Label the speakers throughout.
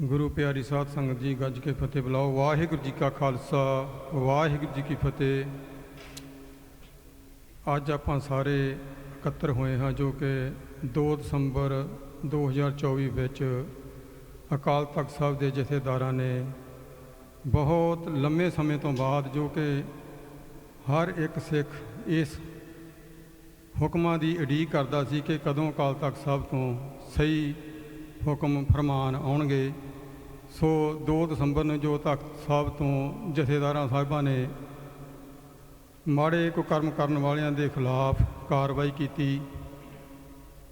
Speaker 1: ਗੁਰੂ ਪਿਆਰੀ ਸਾਧ ਸੰਗਤ ਜੀ, ਗੱਜ ਕੇ ਫਤਿਹ ਬੁਲਾਓ। ਵਾਹਿਗੁਰੂ ਜੀ ਕਾ ਖਾਲਸਾ, ਵਾਹਿਗੁਰੂ ਜੀ ਕੀ ਫਤਿਹ। ਅੱਜ ਆਪਾਂ ਸਾਰੇ ਇਕੱਤਰ ਹੋਏ ਹਾਂ ਜੋ ਕਿ 2 ਦਸੰਬਰ 2024 ਵਿੱਚ ਅਕਾਲ ਤਖਤ ਸਾਹਿਬ ਦੇ ਜਥੇਦਾਰਾਂ ਨੇ ਬਹੁਤ ਲੰਮੇ ਸਮੇਂ ਤੋਂ ਬਾਅਦ ਜੋ ਕਿ ਹਰ ਇੱਕ ਸਿੱਖ ਇਸ ਹੁਕਮਾਂ ਦੀ ਉਡੀਕ ਕਰਦਾ ਸੀ ਕਿ ਕਦੋਂ ਅਕਾਲ ਤਖਤ ਸਾਹਿਬ ਤੋਂ ਸਹੀ ਹੁਕਮ ਫਰਮਾਨ ਆਉਣਗੇ। ਸੋ 2 ਦਸੰਬਰ ਨੂੰ ਜੋ ਤਖਤ ਸਾਹਿਬ ਤੋਂ ਜਥੇਦਾਰਾਂ ਸਾਹਿਬਾਂ ਨੇ ਮਾੜੇ ਕੋ ਕਰਮ ਕਰਨ ਵਾਲਿਆਂ ਦੇ ਖਿਲਾਫ ਕਾਰਵਾਈ ਕੀਤੀ,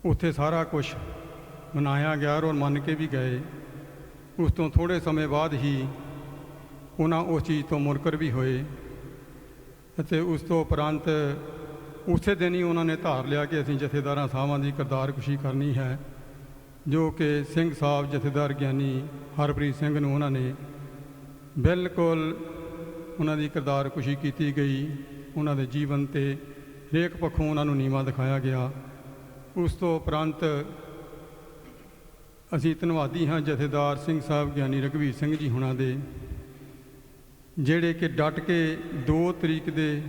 Speaker 1: ਉੱਥੇ ਸਾਰਾ ਕੁਝ ਮਨਾਇਆ ਗਿਆ ਔਰ ਮੰਨ ਕੇ ਵੀ ਗਏ। ਉਸ ਤੋਂ ਥੋੜੇ ਸਮੇਂ ਬਾਅਦ ਹੀ ਉਹਨਾਂ ਉਸ ਚੀਜ਼ ਤੋਂ ਮੁਨਕਰ ਵੀ ਹੋਏ ਅਤੇ ਉਸ ਤੋਂ ਉਪਰੰਤ ਉਸੇ ਦਿਨ ਹੀ ਉਹਨਾਂ ਨੇ ਧਾਰ ਲਿਆ ਕਿ ਅਸੀਂ ਜਥੇਦਾਰਾਂ ਸਾਹਿਬਾਂ ਦੀ ਕਰਤਾਰਕੁਸ਼ੀ ਕਰਨੀ ਹੈ। ਜੋ ਕਿ ਸਿੰਘ ਸਾਹਿਬ ਜਥੇਦਾਰ ਗਿਆਨੀ ਹਰਪ੍ਰੀਤ ਸਿੰਘ ਨੂੰ ਉਹਨਾਂ ਨੇ ਬਿਲਕੁਲ ਉਹਨਾਂ ਦੀ ਕਿਰਦਾਰ ਕਰਤਾਰਕੁਸ਼ੀ ਕੀਤੀ ਗਈ। ਉਹਨਾਂ ਦੇ ਜੀਵਨ ਤੇ ਹਰੇਕ ਪੱਖੋਂ ਉਹਨਾਂ ਨੂੰ ਨੀਵਾ ਦਿਖਾਇਆ ਗਿਆ। ਉਸ ਤੋਂ ਉਪਰੰਤ ਅਸੀਂ ਧੰਨਵਾਦੀ ਹਾਂ ਜਥੇਦਾਰ ਸਿੰਘ ਸਾਹਿਬ ਗਿਆਨੀ ਰਘਵੀਰ ਸਿੰਘ ਜੀ ਹੁਣਾਂ ਦੇ, ਜਿਹੜੇ ਕਿ ਡਟ ਕੇ 2 ਤਰੀਕ ਦੇ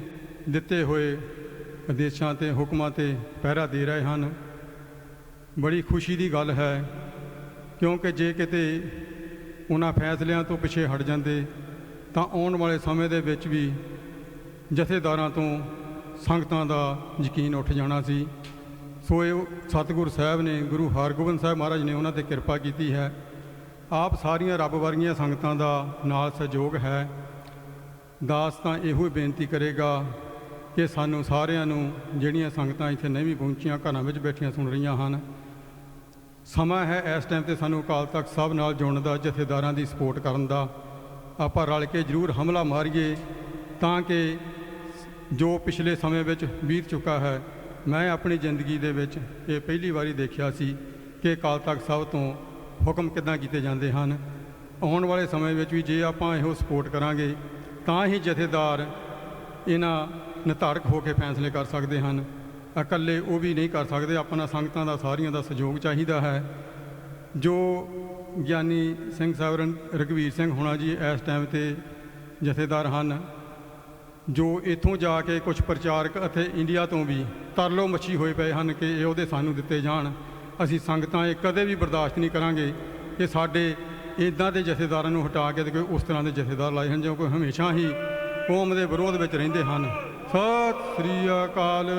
Speaker 1: ਦਿੱਤੇ ਹੋਏ ਆਦੇਸ਼ਾਂ ਤੇ ਹੁਕਮਾਂ ਤੇ ਪਹਿਰਾ ਦੇ ਰਹੇ ਹਨ। ਬੜੀ ਖੁਸ਼ੀ ਦੀ ਗੱਲ ਹੈ, ਕਿਉਂਕਿ ਜੇ ਕਿਤੇ ਉਹਨਾਂ ਫੈਸਲਿਆਂ ਤੋਂ ਪਿੱਛੇ ਹਟ ਜਾਂਦੇ, ਤਾਂ ਆਉਣ ਵਾਲੇ ਸਮੇਂ ਦੇ ਵਿੱਚ ਵੀ ਜਥੇਦਾਰਾਂ ਤੋਂ ਸੰਗਤਾਂ ਦਾ ਯਕੀਨ ਉੱਠ ਜਾਣਾ ਸੀ। ਸੋ ਇਹ ਸਤਿਗੁਰ ਸਾਹਿਬ ਨੇ, ਗੁਰੂ ਹਰਗੋਬਿੰਦ ਸਾਹਿਬ ਮਹਾਰਾਜ ਨੇ ਉਹਨਾਂ ਤੇ ਕਿਰਪਾ ਕੀਤੀ ਹੈ। ਆਪ ਸਾਰੀਆਂ ਰੱਬ ਵਰਗੀਆਂ ਸੰਗਤਾਂ ਦਾ ਨਾਲ ਸਹਿਯੋਗ ਹੈ। ਦਾਸ ਤਾਂ ਇਹੋ ਹੀ ਬੇਨਤੀ ਕਰੇਗਾ ਕਿ ਸਾਨੂੰ ਸਾਰਿਆਂ ਨੂੰ ਜਿਹੜੀਆਂ ਸੰਗਤਾਂ ਇੱਥੇ ਨਹੀਂ ਵੀ ਪਹੁੰਚੀਆਂ, ਘਰਾਂ ਵਿੱਚ ਬੈਠੀਆਂ ਸੁਣ ਰਹੀਆਂ ਹਨ ਸਮਾਂ ਹੈ ਇਸ ਟਾਈਮ ਤੇ ਸਾਨੂੰ ਅਕਾਲ ਤਖਤ ਸਾਹਿਬ ਨਾਲ ਜੁੜਨ ਦਾ, ਜਥੇਦਾਰਾਂ ਦੀ ਸਪੋਰਟ ਕਰਨ ਦਾ। ਆਪਾਂ ਰਲ ਕੇ ਜ਼ਰੂਰ ਹਮਲਾ ਮਾਰੀਏ ਤਾਂ ਕਿ ਜੋ ਪਿਛਲੇ ਸਮੇਂ ਵਿੱਚ ਬੀਤ ਚੁੱਕਾ ਹੈ, ਮੈਂ ਆਪਣੀ ਜ਼ਿੰਦਗੀ ਦੇ ਵਿੱਚ ਇਹ ਪਹਿਲੀ ਵਾਰੀ ਦੇਖਿਆ ਸੀ ਕਿ ਅਕਾਲ ਤਖਤ ਸਾਹਿਬ ਤੋਂ ਹੁਕਮ ਕਿੱਦਾਂ ਕੀਤੇ ਜਾਂਦੇ ਹਨ। ਆਉਣ ਵਾਲੇ ਸਮੇਂ ਵਿੱਚ ਵੀ ਜੇ ਆਪਾਂ ਇਹੋ ਸਪੋਰਟ ਕਰਾਂਗੇ, ਤਾਂ ਹੀ ਜਥੇਦਾਰ ਇਹਨਾਂ ਨਿਧਾਰਕ ਹੋ ਕੇ ਫੈਸਲੇ ਕਰ ਸਕਦੇ ਹਨ। ਇਕੱਲੇ ਉਹ ਵੀ ਨਹੀਂ ਕਰ ਸਕਦੇ, ਆਪਣਾ ਸੰਗਤਾਂ ਦਾ, ਸਾਰੀਆਂ ਦਾ ਸਹਿਯੋਗ ਚਾਹੀਦਾ ਹੈ। ਜੋ ਗਿਆਨੀ ਸਿੰਘ ਸਾਹਿਬ ਰਨ- ਰਘਵੀਰ ਸਿੰਘ ਹੋਣਾ ਜੀ ਇਸ ਟਾਈਮ ਤੇ ਜਥੇਦਾਰ ਹਨ, ਜੋ ਇੱਥੋਂ ਜਾ ਕੇ ਕੁਝ ਪ੍ਰਚਾਰਕ ਅਤੇ ਇੰਡੀਆ ਤੋਂ ਵੀ ਤਰਲੋ ਮੱਛੀ ਹੋਏ ਪਏ ਹਨ ਕਿ ਇਹ ਉਹਦੇ ਸਾਨੂੰ ਦਿੱਤੇ ਜਾਣ। ਅਸੀਂ ਸੰਗਤਾਂ ਇਹ ਕਦੇ ਵੀ ਬਰਦਾਸ਼ਤ ਨਹੀਂ ਕਰਾਂਗੇ ਕਿ ਸਾਡੇ ਇਦਾਂ ਦੇ ਜਥੇਦਾਰਾਂ ਨੂੰ ਹਟਾ ਕੇ ਤੇ ਕੋਈ ਉਸ ਤਰ੍ਹਾਂ ਦੇ ਜਥੇਦਾਰ ਲਾਏ ਹਨ ਜੋ ਕੋਈ ਹਮੇਸ਼ਾ ਹੀ ਕੌਮ ਦੇ ਵਿਰੋਧ ਵਿੱਚ ਰਹਿੰਦੇ ਹਨ। ਸਤਿ ਸ੍ਰੀ ਅਕਾਲ।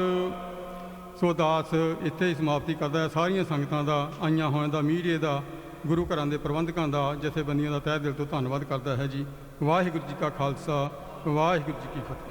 Speaker 1: ਸੋ ਦਾਸ ਇੱਥੇ ਹੀ ਸਮਾਪਤੀ ਕਰਦਾ ਹੈ। ਸਾਰੀਆਂ ਸੰਗਤਾਂ ਦਾ, ਆਈਆਂ ਹੋਇਆਂ ਦਾ ਮੀਡੀਆ ਦਾ, ਗੁਰੂ ਘਰਾਂ ਦੇ ਪ੍ਰਬੰਧਕਾਂ ਦਾ, ਜਥੇਬੰਦੀਆਂ ਦਾ ਤਹਿ ਦਿਲ ਤੋਂ ਧੰਨਵਾਦ ਕਰਦਾ ਹੈ ਜੀ। ਵਾਹਿਗੁਰੂ ਜੀ ਕਾ ਖਾਲਸਾ, ਵਾਹਿਗੁਰੂ ਜੀ ਕੀ ਫਤਿਹ।